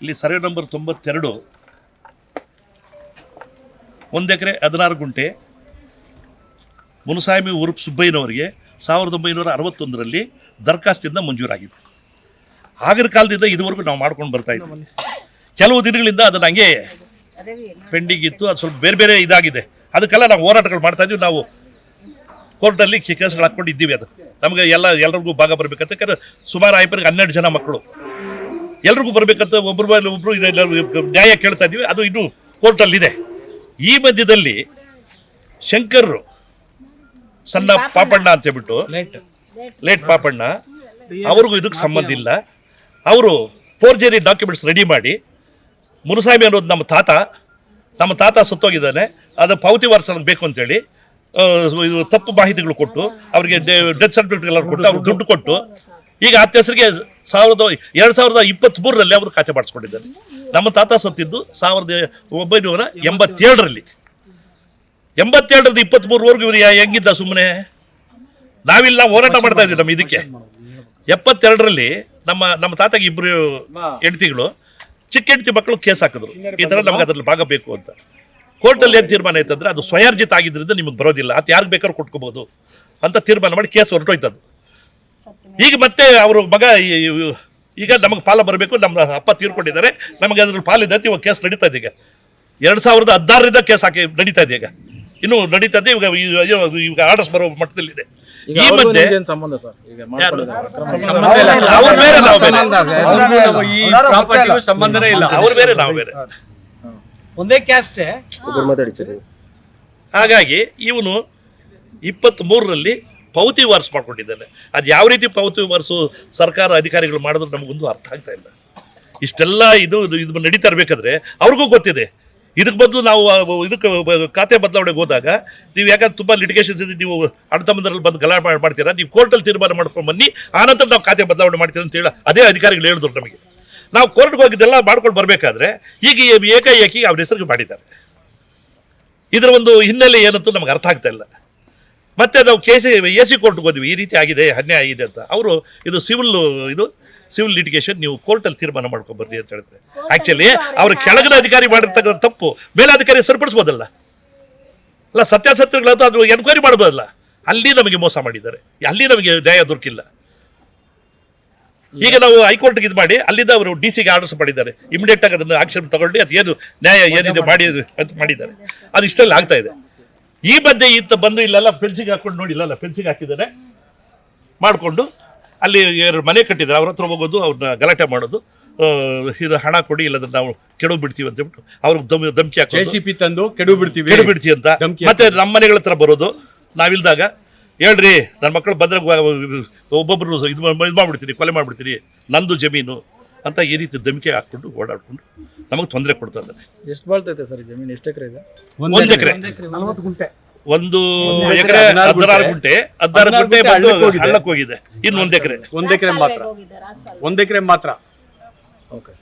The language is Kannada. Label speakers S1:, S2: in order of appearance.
S1: ಇಲ್ಲಿ ಸರ್ವೆ ನಂಬರ್ ತೊಂಬತ್ತೆರಡು. ಒಂದು ಎಕರೆ ಹದಿನಾರು ಗುಂಟೆ. ಮುನುಸಾಮಿ ಉರುಪ್ ಸುಬ್ಬಯ್ಯನವರಿಗೆ ಸಾವಿರದ ಒಂಬೈನೂರ ಅರವತ್ತೊಂದರಲ್ಲಿ ದರಖಾಸ್ತಿಂದ ಮಂಜೂರಾಗಿದೆ. ಆಗಿನ ಕಾಲದಿಂದ ಇದುವರೆಗೂ ನಾವು ಮಾಡ್ಕೊಂಡು ಬರ್ತಾ ಇದ್ದೀವಿ ಕೆಲವು ದಿನಗಳಿಂದ ಅದನ್ನು ಹಂಗೆ ಪೆಂಡಿಂಗ್ ಇತ್ತು, ಅದು ಸ್ವಲ್ಪ ಬೇರೆ ಬೇರೆ ಇದಾಗಿದೆ. ಅದಕ್ಕೆಲ್ಲ ನಾವು ಹೋರಾಟಗಳು ಮಾಡ್ತಾ ಇದ್ದೀವಿ ನಾವು ಕೋರ್ಟಲ್ಲಿ ಕೇಸ್ಗಳು ಹಾಕ್ಕೊಂಡಿದ್ದೀವಿ ಅದು. ನಮಗೆ ಎಲ್ಲ ಎಲ್ಲರಿಗೂ ಭಾಗ ಬರಬೇಕಂತ. ಯಾಕಂದರೆ ಸುಮಾರು ಐಪರಿಗೆ ಹನ್ನೆರಡು ಜನ ಮಕ್ಕಳು. ಎಲ್ರಿಗೂ ಬರಬೇಕಂತ ಒಬ್ಬರು ಮೇಲೆ ಒಬ್ಬರು ಇದೆಲ್ಲ ನ್ಯಾಯ ಕೇಳ್ತಾ ಇದ್ದೀವಿ. ಅದು ಇನ್ನೂ ಕೋರ್ಟಲ್ಲಿದೆ. ಈ ಮಧ್ಯದಲ್ಲಿ ಶಂಕರ್ರು ಸಣ್ಣ ಪಾಪಣ್ಣ. ಅಂತ ಹೇಳ್ಬಿಟ್ಟು ಲೇಟ್. ಪಾಪಣ್ಣ ಅವ್ರಿಗೂ ಇದಕ್ಕೆ ಸಂಬಂಧ ಇಲ್ಲ. ಅವರು ಫೋರ್ಜರಿ ಡಾಕ್ಯುಮೆಂಟ್ಸ್ ರೆಡಿ ಮಾಡಿ ಮುನುಸಾಮಿ ಅನ್ನೋದು ನಮ್ಮ ತಾತ ನಮ್ಮ ತಾತ ಸತ್ತೋಗಿದ್ದಾನೆ ಅದು ಪಾವತಿ ವಾರಸ ನನಗೆ ಬೇಕು ಅಂತೇಳಿ ಇದು ತಪ್ಪು ಮಾಹಿತಿಗಳು ಕೊಟ್ಟು ಅವರಿಗೆ ಡೆತ್ ಸರ್ಟಿಫಿಕೇಟ್ ಎಲ್ಲ ಕೊಟ್ಟು ಅವ್ರಿಗೆ ದುಡ್ಡು ಕೊಟ್ಟು ಈಗ ಆ ಹೆಸರಿಗೆ ಸಾವಿರದ ಎರಡು ಸಾವಿರದ ಇಪ್ಪತ್ತ್ಮೂರರಲ್ಲಿ ಅವರು ಖಾತೆ ಮಾಡಿಸ್ಕೊಂಡಿದ್ದಾರೆ. ನಮ್ಮ ತಾತ ಸತ್ತಿದ್ದು ಸಾವಿರದ ಒಂಬೈನೂರ ಎಂಬತ್ತೇಳರಲ್ಲಿ. ಎಂಬತ್ತೇಳರಿಂದ ಇಪ್ಪತ್ತ್ಮೂರವರೆಗೂ ಇವರು ಹೆಂಗಿದ್ದ ಸುಮ್ಮನೆ ನಾವಿಲ್ಲ ಹೋರಾಟ ಮಾಡ್ತಾ ಇದ್ವಿ ನಮ್ಮ ಇದಕ್ಕೆ. ಎಪ್ಪತ್ತೆರಡರಲ್ಲಿ ನಮ್ಮ ನಮ್ಮ ತಾತಗೆ ಇಬ್ಬರು ಹೆಂಡತಿಗಳು ಚಿಕ್ಕ ಹೆಂಡತಿ ಮಕ್ಕಳು ಕೇಸ್ ಹಾಕಿದ್ರು. ಈ ಥರ ನಮ್ಗೆ ಅದರಲ್ಲಿ ಭಾಗ ಬೇಕು ಅಂತ. ಕೋರ್ಟಲ್ಲಿ ಏನು ತೀರ್ಮಾನ ಆಯ್ತಂದ್ರೆ ಅದು ಸ್ವಯಾರ್ಜಿತ ಆಗಿದ್ದರಿಂದ ನಿಮಗೆ ಬರೋದಿಲ್ಲ. ಅದು ಯಾರಿಗೆ ಬೇಕಾದ್ರೂ ಕೊಟ್ಕೋಬೋದು ಅಂತ ತೀರ್ಮಾನ ಮಾಡಿ ಕೇಸ್ ಹೊರಟೋಯ್ತದು. ಈಗ ಮತ್ತೆ ಅವರು ಮಗ ಈಗ ನಮಗೆ ಪಾಲ ಬರಬೇಕು ನಮ್ಮ ಅಪ್ಪ ತೀರ್ಕೊಂಡಿದ್ದಾರೆ. ನಮಗೆ ಅದ್ರಲ್ಲಿ ಪಾಲಿದೆ ಅಂತ ಇವಾಗ ಕೇಸ್ ನಡೀತಾ ಇದೆ ಈಗ. ಎರಡು ಸಾವಿರದ ಹದಿನಾರರಿಂದ ಕೇಸ್ ಹಾಕಿ ನಡೀತಾ ಇದೆ ಈಗ. ಇನ್ನು ನಡೀತಾ ಇದೆ ಇವಾಗ ಈಗ ಆರ್ಡರ್ಸ್ ಬರೋ ಮಟ್ಟದಲ್ಲಿದೆ ಈ ಮಧ್ಯೆ
S2: ಸಂಬಂಧ ಸರ್? ಈಗ ಮಾಡ್ಕೊಂಡಿದ್ದಾರೆ
S1: ಅವ್ರು ಬೇರೆ ನಾವು ಬೇರೆ.
S3: ಈ ಪ್ರಾಪರ್ಟಿಗೂ ಸಂಬಂಧನೇ ಇಲ್ಲ.
S1: ಅವ್ರು ಬೇರೆ ನಾವು ಬೇರೆ.
S3: ಒಂದೇ ಕ್ಯಾಸ್ಟೇ
S1: ಹಾಗಾಗಿ ಇವನು ಇಪ್ಪತ್ತ್ ಮೂರರಲ್ಲಿ ಪೌತಿ ವಾರ್ಸ್ ಮಾಡ್ಕೊಂಡಿದ್ದಾನೆ. ಅದು ಯಾವ ರೀತಿ ಪೌತಿ ವಾರ್ಸು ಸರ್ಕಾರ ಅಧಿಕಾರಿಗಳು ಮಾಡಿದ್ರು ನಮಗೊಂದು ಅರ್ಥ ಆಗ್ತಾ ಇಲ್ಲ. ಇಷ್ಟೆಲ್ಲ ಇದು ಇದು ನಡೀತಾ ಇರಬೇಕಾದ್ರೆ ಅವ್ರಿಗೂ ಗೊತ್ತಿದೆ. ಇದಕ್ಕೆ ಬದಲು ನಾವು, ಇದಕ್ಕೆ ಖಾತೆ ಬದಲಾವಣೆಗೆ ಹೋದಾಗ ನೀವು ಯಾಕಂದ್ರೆ ತುಂಬ ಲಿಟಿಗೇಷನ್ಸ್ ಇದೆ ನೀವು ಅಣ್ಣ ತಮ್ಮಂದರಲ್ಲಿ ಬಂದು ಗಲಾಟೆ ಮಾಡ್- ಮಾಡ್ತೀರಾ? ನೀವು ಕೋರ್ಟಲ್ಲಿ ತೀರ್ಮಾನ ಮಾಡ್ಕೊಂಡು ಬನ್ನಿ ಆನಂತರ ನಾವು ಖಾತೆ ಬದಲಾವಣೆ ಮಾಡ್ತೀರ ಅಂತ ಹೇಳಿ ಅದೇ ಅಧಿಕಾರಿಗಳು ಹೇಳಿದ್ರು ನಮಗೆ. ನಾವು ಕೋರ್ಟ್ಗೆ ಹೋಗಿದ್ದೆಲ್ಲ ಮಾಡ್ಕೊಂಡು ಬರಬೇಕಾದ್ರೆ ಈಗ ಏಕಾಏಕಿ ಅವ್ರ ಹೆಸರಿಗೆ ಮಾಡಿದ್ದಾರೆ. ಇದರ ಒಂದು ಹಿನ್ನೆಲೆ ಏನಂತೂ ನಮ್ಗೆ ಅರ್ಥ ಆಗ್ತಾ ಇಲ್ಲ. ಮತ್ತೆ ನಾವು ಕೆ ಸಿ ಎ ಸಿ ಕೋರ್ಟ್ಗೆ ಹೋದ್ವಿ. ಈ ರೀತಿ ಆಗಿದೆ ಅನ್ಯಾಯ ಆಗಿದೆ ಅಂತ. ಅವರು ಇದು ಸಿವಿಲ್ ಇದು ಸಿವಿಲ್ ಲಿಟಿಗೇಷನ್ ನೀವು ಕೋರ್ಟಲ್ಲಿ ತೀರ್ಮಾನ ಮಾಡ್ಕೊಬರ್ರಿ ಅಂತ ಹೇಳಿದ್ರೆ. ಆ್ಯಕ್ಚುಲಿ ಅವರು ಕೆಳಗಿನ ಅಧಿಕಾರಿ ಮಾಡಿರ್ತಕ್ಕಂಥ ತಪ್ಪು. ಮೇಲಾಧಿಕಾರಿ ಸರಿಪಡಿಸ್ಬೋದಲ್ಲ? ಅಲ್ಲ ಸತ್ಯಾಸತ್ಯಗಳಂತೂ ಅದು ಎನ್ಕ್ವೈರಿ ಮಾಡ್ಬೋದಲ್ಲ? ಅಲ್ಲಿ ನಮಗೆ ಮೋಸ ಮಾಡಿದ್ದಾರೆ. ಅಲ್ಲಿ ನಮಗೆ ನ್ಯಾಯ ದೊರಕಿಲ್ಲ. ಈಗ ನಾವು ಹೈಕೋರ್ಟ್ಗೆ ಇದು ಮಾಡಿ ಅಲ್ಲಿಂದ ಅವರು ಡಿ ಸಿಗೆ ಆರ್ಡರ್ಸ್ ಮಾಡಿದ್ದಾರೆ. ಇಮಿಡಿಯೇಟ್ ಆಗಿ ಅದನ್ನು ಆಕ್ಷನ್ ತಗೊಂಡು ಅದು ಏನು ನ್ಯಾಯ ಏನಿದೆ ಮಾಡಿ ಅಂತ ಮಾಡಿದ್ದಾರೆ. ಅದು ಇಷ್ಟೆಲ್ಲ ಆಗ್ತಾ ಇದೆ. ಈ ಮಧ್ಯೆ ಈತ ಬಂದು ಇಲ್ಲೆಲ್ಲ ಫೆನ್ಸಿಗೆ ಹಾಕೊಂಡು ನೋಡಿ ಇಲ್ಲೆಲ್ಲ ಫೆನ್ಸಿಗೆ ಹಾಕಿದ್ದಾರೆ ಮಾಡಿಕೊಂಡು ಅಲ್ಲಿ ಎರಡು ಮನೆ ಕಟ್ಟಿದ್ದಾರೆ ಅವ್ರ ಹತ್ರ ಹೋಗೋದು ಅವ್ರನ್ನ ಗಲಾಟೆ ಮಾಡೋದು. ಇದು ಹಣ ಕೊಡಿ ಇಲ್ಲದ್ರೆ ನಾವು ಕೆಡವು ಬಿಡ್ತೀವಿ ಅಂತ ಹೇಳ್ಬಿಟ್ಟು ಅವ್ರಿಗೆ ದಮ್ ಧಮಕಿ ಹಾಕಿ
S3: ಸಿ ಪಿ ತಂದು ಕೆಡು ಬಿಡ್ತೀವಿ.
S1: ಕೆಡು ಬಿಡ್ತೀವಿ ಅಂತ. ಮತ್ತೆ ನಮ್ಮ ಮನೆಗಳ ಹತ್ರ ಬರೋದು. ನಾವಿಲ್ದಾಗ ಹೇಳ್ರಿ ನನ್ನ ಮಕ್ಕಳು ಬಂದ್ರೆ ಒಬ್ಬೊಬ್ರು ಇದು ಇದು ಮಾಡ್ಬಿಡ್ತೀನಿ ಕೊಲೆ ಮಾಡಿಬಿಡ್ತೀನಿ. ನಂದು ಜಮೀನು ಅಂತ ಈ ರೀತಿ ದಮಿಕೆ ಹಾಕ್ಕೊಂಡು ಓಡಾಡ್ಕೊಂಡು ನಮಗೆ ತೊಂದರೆ ಕೊಡ್ತಾ ಇದ್ದಾರೆ.
S2: ಎಷ್ಟು ಬಾಳ್ತೈತೆ ಸರ್ ಜಮೀನು? ಎಷ್ಟು ಎಕರೆ ಇದೆ?
S1: ಒಂದು ಎಕರೆ.
S3: ನಲವತ್ತು ಗುಂಟೆ.
S1: ಒಂದು ಎಕರೆ
S3: ಹದಿನಾರು ಗುಂಟೆ.
S1: ಹದಿನಾರು ಗುಂಟೆ. ಹಳ್ಳಕ್ಕೆ ಹೋಗಿದೆ. ಇನ್ನು ಒಂದು ಎಕರೆ.
S3: ಒಂದ್ ಎಕರೆ ಮಾತ್ರ. ಒಂದ್ ಎಕರೆ ಮಾತ್ರ.
S2: ಓಕೆ